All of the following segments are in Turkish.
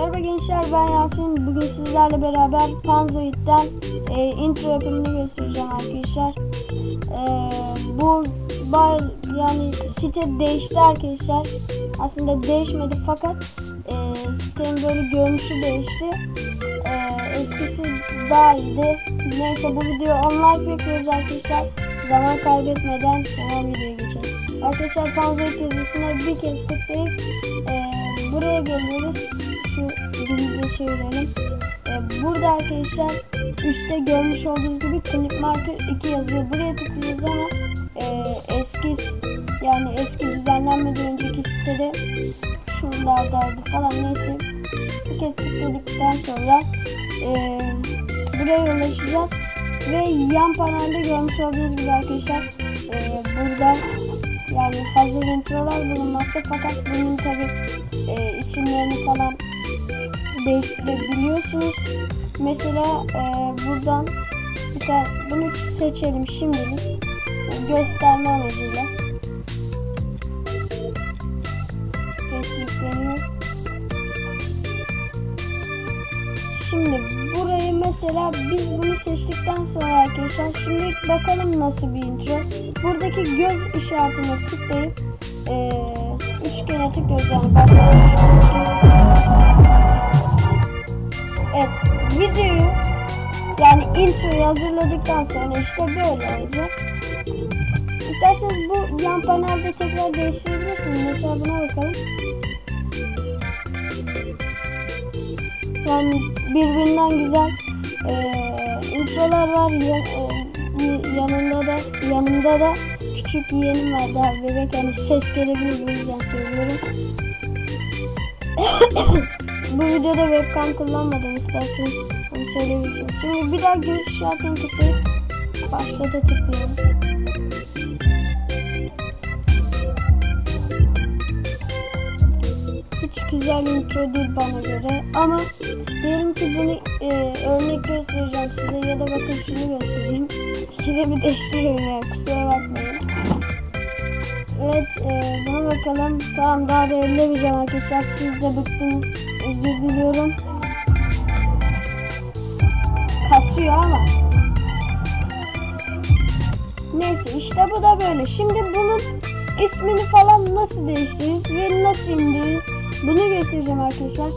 Merhaba gençler ben Yasin. Bugün sizlerle beraber Panzoid'den e, intro yapımını göstereceğim arkadaşlar. E, bu bay, yani site değişti arkadaşlar. Aslında değişmedi fakat e, sitenin böyle görünüşü değişti. E, eskisi daha iyiydi. Neyse bu video online yapıyoruz arkadaşlar. Zaman kaybetmeden hemen videoya geçelim. Arkadaşlar Panzoid yazısına bir kez tıklayıp e, buraya geliyoruz şu çevirelim. Ee, burada arkadaşlar üstte görmüş olduğunuz gibi Clip Marker 2 yazıyor. Buraya tıklıyoruz ama e, eski yani eski düzenlenmeden önceki sitede şuralardaydı falan neyse bir kez tıkladıktan sonra e, buraya ulaşacağız ve yan panelde görmüş olduğunuz gibi arkadaşlar e, burada yani hazır introlar bulunmakta fakat bunun tabi e, isimlerini falan değiştirebiliyorsunuz. Mesela e, buradan tane bunu seçelim şimdilik gösterme amacıyla. Şimdi burayı mesela biz bunu seçtikten sonra arkadaşlar şimdi bakalım nasıl bir intro. Buradaki göz işaretine tıklayıp e, üçgene tıklıyoruz yani Evet videoyu yani introyu hazırladıktan sonra işte böyle olacak. İsterseniz bu yan panelde tekrar değiştirebilirsiniz. Mesela buna bakalım. Yani birbirinden güzel e, introlar var. Ya, e, yanında da yanında da küçük yeğenim var daha bebek yani ses gelebilir bu yüzden söylüyorum. bu videoda webcam kullanmadım isterseniz onu söyleyebilirim. Şimdi bir daha göz işaretini tıklayıp başlata tıklıyorum. Hiç güzel intro değil bana göre ama diyelim ki bunu e, örnek göstereceğim size ya da bakın şunu göstereyim. İkide bir değiştiriyorum ya kusura bakmayın. Evet e, buna bakalım. Tamam daha da ellemeyeceğim arkadaşlar. Siz de bıktınız. Özür diliyorum. Kasıyor ama. Neyse işte bu da böyle. Şimdi bunun ismini falan nasıl değiştiririz ve nasıl indiririz bunu göstereceğim arkadaşlar.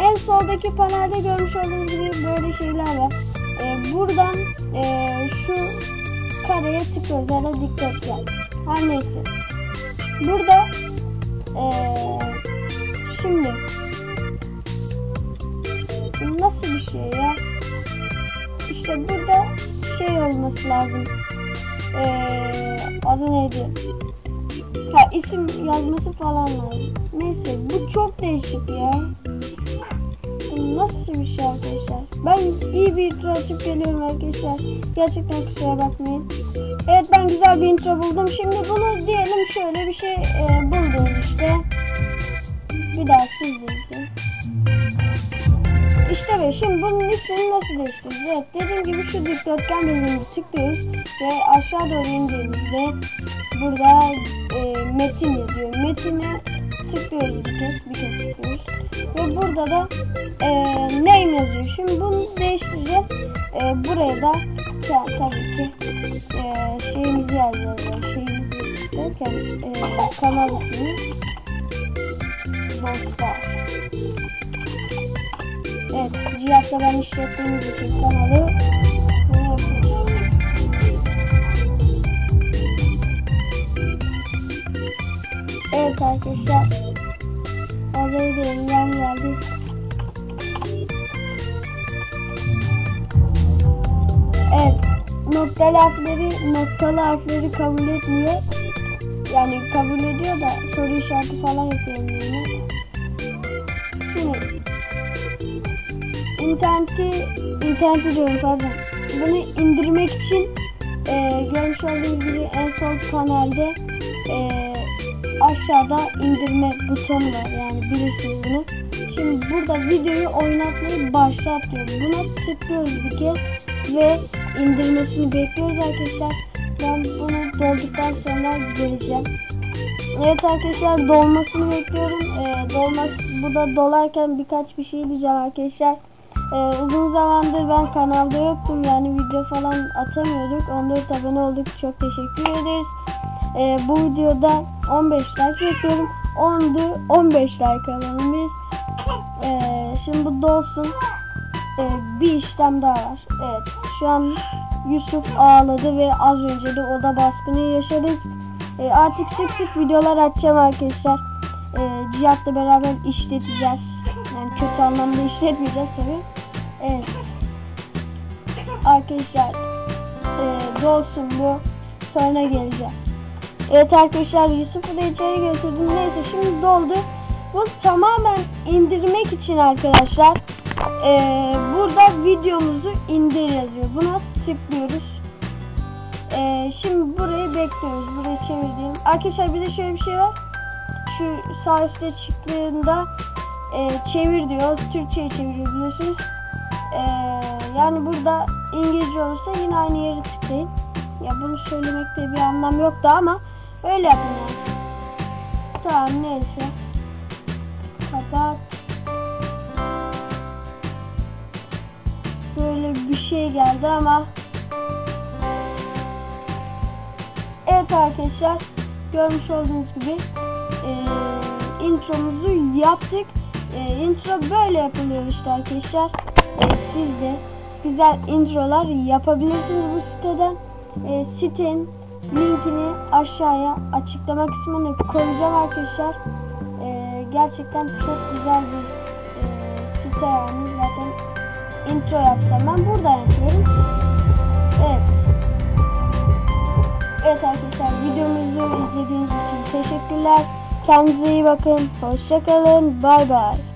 En soldaki panelde görmüş olduğunuz gibi böyle şeyler var. Ee, buradan e, şu kareye tıklıyoruz ya da dikdörtgen. Her neyse. Burada ee, şimdi nasıl bir şey ya? İşte burada şey olması lazım. Ee, adı neydi? Ha isim yazması falan lazım. Neyse bu çok değişik ya. Bu nasıl bir şey arkadaşlar? Ben iyi bir açıp geliyorum arkadaşlar. Gerçekten kusura bakmayın. Evet ben güzel bir intro buldum. Şimdi bunu diyelim şöyle bir şey e, buldum işte. Bir daha siz izleyin. İşte böyle şimdi bunun ismini nasıl değiştireceğiz? Evet dediğim gibi şu dikdörtgen bölümünü tıklıyoruz ve aşağı doğru indiğimizde burada e, metin yazıyor. Metine tıklıyoruz bir kez, bir kez tıklıyoruz. Ve burada da e, name yazıyor. Şimdi bunu değiştireceğiz. E, buraya da tabii ki e, şeyimizi. Yani şeyimizi derken e, kanal ismi Bostar. Evet, cihazda ben işlettiğimiz için kanalı Evet arkadaşlar Orayı da elimden geldi Evet noktalı harfleri noktalı harfleri kabul etmiyor yani kabul ediyor da soru işareti falan yapıyor yani. Şimdi interneti interneti diyorum pardon bunu indirmek için e, görmüş olduğunuz gibi en sol panelde e, aşağıda indirme butonu var yani bilirsiniz bunu. Şimdi burada videoyu oynatmayı başlat diyor. Buna tıklıyoruz bir kez ve indirmesini bekliyoruz arkadaşlar. Ben bunu dolduktan sonra geleceğim. Evet arkadaşlar dolmasını bekliyorum. Ee, dolmaz, bu da dolarken birkaç bir şey diyeceğim arkadaşlar. Ee, uzun zamandır ben kanalda yoktum yani video falan atamıyorduk. 14 abone olduk çok teşekkür ederiz. Ee, bu videoda 15 like bekliyorum. 10'du 15 like alalım. Ee, şimdi bu dolsun. Ee, bir işlem daha var. Evet şu an Yusuf ağladı ve az önce de oda baskını yaşadık. Ee, artık sık sık videolar atacağım arkadaşlar. Ee, Cihat'la beraber işleteceğiz. Yani kötü anlamda işletmeyeceğiz tabii. Evet. Arkadaşlar e, dolsun bu. Sonra geleceğim. Evet arkadaşlar Yusuf'u da içeri götürdüm. Neyse şimdi doldu. Bu tamamen indirmek için arkadaşlar. E, burada videomuzu indir yazıyor. Buna tıklıyoruz. E, şimdi burayı bekliyoruz. Burayı çevirdiğim. Arkadaşlar bir de şöyle bir şey var. Şu sağ üstte çıktığında e, çevir diyor. Türkçe'ye çeviriyor biliyorsunuz. E, yani burada İngilizce olursa yine aynı yere tıklayın. Ya bunu söylemekte bir anlam yoktu ama öyle yapın yani. Tamam neyse. Kapat. Geldi ama Evet arkadaşlar görmüş olduğunuz gibi e, intromuzu yaptık. E, intro böyle yapılıyor işte arkadaşlar. E, siz de güzel introlar yapabilirsiniz bu siteden. E, sitenin linkini aşağıya açıklama kısmına koyacağım arkadaşlar. E, gerçekten çok güzel bir e, site yani zaten intro yapsam ben burada yapıyorum. Evet. Evet arkadaşlar videomuzu izlediğiniz için teşekkürler. Kendinize iyi bakın. Hoşçakalın. Bay bay.